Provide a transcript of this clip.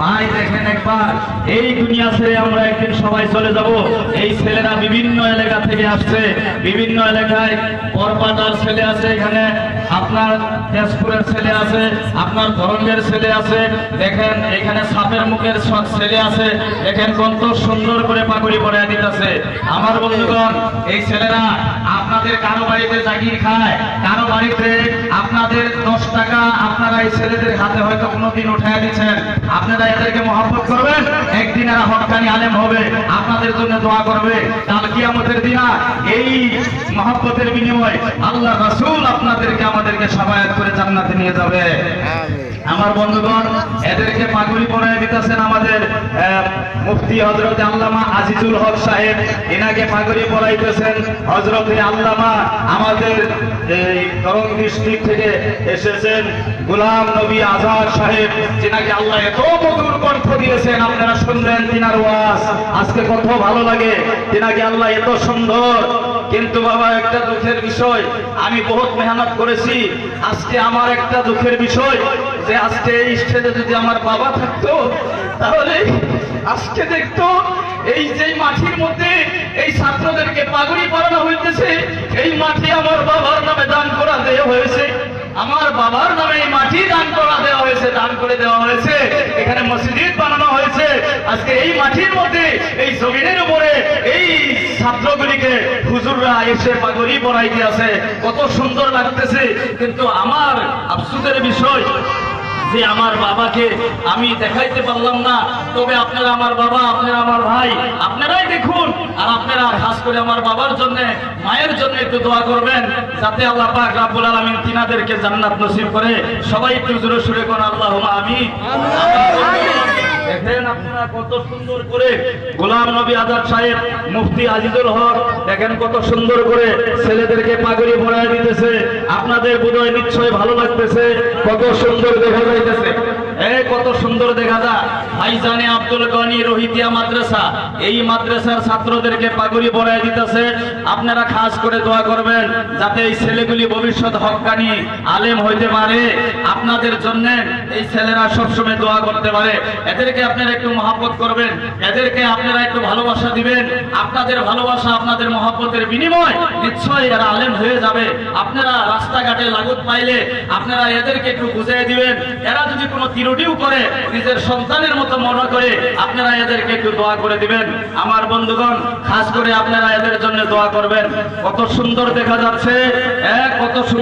ভাই দেখেন একবার এই দুনিয়া ছেড়ে আমরা একদিন সবাই চলে যাব। এই ছেলেরা থেকে আসছে। বিভিন্ন এলাকায় বরপাটার ছেলে আছে এখানে, আপনার তেজপুরের ছেলে আছে, আপনার ধরনের ছেলে আছে, দেখেন এখানে সাপের মুখের ছেলে আছে, দেখেন কত সুন্দর করে পাগুড়ি পরে দিতেছে। আমার বন্ধুগণ, এই ছেলেরা আপনাদের কারও বাড়িতে জাগির খায়, কারও বাড়িতে আপনাদের দশ টাকা আপনারা এই ছেলেদের হাতে হয়তো কোনোদিন উঠায় দিচ্ছেন। আপনারা এদেরকে মহব্বত করবেন? একদিন এরা আলেম হবে আপনাদের জন্য দোয়া করবে। কাল কিয়ামতের দিনা এই মহব্বতের বিনিময়ে আল্লাহ রাসূল আপনাদেরকে আমাদেরকে সাবায়াত করে জান্নাতে নিয়ে যাবে। আমার বন্ধুগণ এদেরকে পাগুড়ি পরায় দিতেছেন আমাদের মুফতি হজরত আল্লামা আজিজুল হক সাহেব। এনাকে পাগুড়ি পরাইতেছেন হজরত আল্লামা আমাদের এই দরং ডিস্ট্রিক্ট থেকে এসেছেন গুলাম নবী আজহার সাহেব। যেনাকে আল্লাহ এত মধুর কণ্ঠ দিয়েছেন আপনারা শুনলেন তিনার ওয়াজ আজকে কত ভালো লাগে। তিনাকে আল্লাহ এত সুন্দর। কিন্তু বাবা, একটা দুঃখের বিষয়, আমি বহুত মেহনত করেছি। আজকে আমার একটা দুঃখের বিষয়, যে আজকে এই স্টেজে যদি আমার বাবা থাকতো, তাহলে আজকে দেখতো, এই যে মাটির মধ্যে এই ছাত্রদেরকে পাগড়ি পরানো হইতেছে, এই মাটি আমার বাবার নামে দান করা দেওয়া হয়েছে। আমার বাবার নামে এই মাটি দান করা দেওয়া হয়েছে দান করে দেওয়া হয়েছে এখানে মসজিদ বানানো হয়েছে আজকে এই মাটির মধ্যে, এই জমিনের উপরে, এই ছাত্রগুলিকে হুজুররা এসে পাগড়ি পরাই দিয়েছে। কত সুন্দর লাগতেছে, কিন্তু আমার আফসোসের বিষয় যে আমার বাবাকে আমি দেখাইতে পারলাম না। তবে আপনারা আমার বাবা, আপনারা আমার ভাই, আপনারাই দেখুন, আর আপনারা খাস করে আমার বাবার জন্য, মায়ের জন্য একটু দোয়া করবেন, যাতে আল্লাহ পাক রাব্বুল আলামিন তিনাদেরকে জান্নাত নসিব করে। সবাই একটু জোরে সুরে কোন আল্লাহুম্মা আমিন। দেখেন আপনারা কত সুন্দর করে গোলাম নবী আজাদ সাহেব, মুফতি আজিজুল হক, দেখেন কত সুন্দর করে ছেলেদেরকে পাগড়ি পরায় দিতেছে। আপনাদের বোধহয় নিশ্চয় ভালো লাগতেছে, কত সুন্দর দেখা যাইতেছে। কত সুন্দর দেখা যায় ভাইজানে আব্দুল গনি রোহিতিয়া মাদ্রাসা। এই মাদ্রাসার ছাত্রদেরকে পাগড়ি পরায় দিতেছে। আপনারা খাস করে দোয়া করবেন যাতে এই ছেলেগুলি ভবিষ্যৎ হকানি আলেম হইতে পারে। আপনাদের জন্য এই ছেলেরা সবসময় দোয়া করতে পারে। এদেরকে আপনারা একটু মহাব্বত করবেন। এদেরকে আপনারা একটু ভালোবাসা দিবেন। আপনাদের ভালোবাসা আপনাদের মহাব্বতের বিনিময় নিশ্চয়ই এরা আলেম হয়ে যাবে। আপনারা রাস্তাঘাটে লাগুত পাইলে আপনারা এদেরকে একটু বুঝিয়ে দিবেন। এরা যদি কোনো ত্রুটিও করে নিজের সন্তানের মতো মনে করে আপনারা এদেরকে একটু দোয়া করে দিবেন। আমার বন্ধুগণ, খাস করে আপনারা এদের জন্য দোয়া করবেন। কত সুন্দর দেখা যাচ্ছে এক কত সুন্দর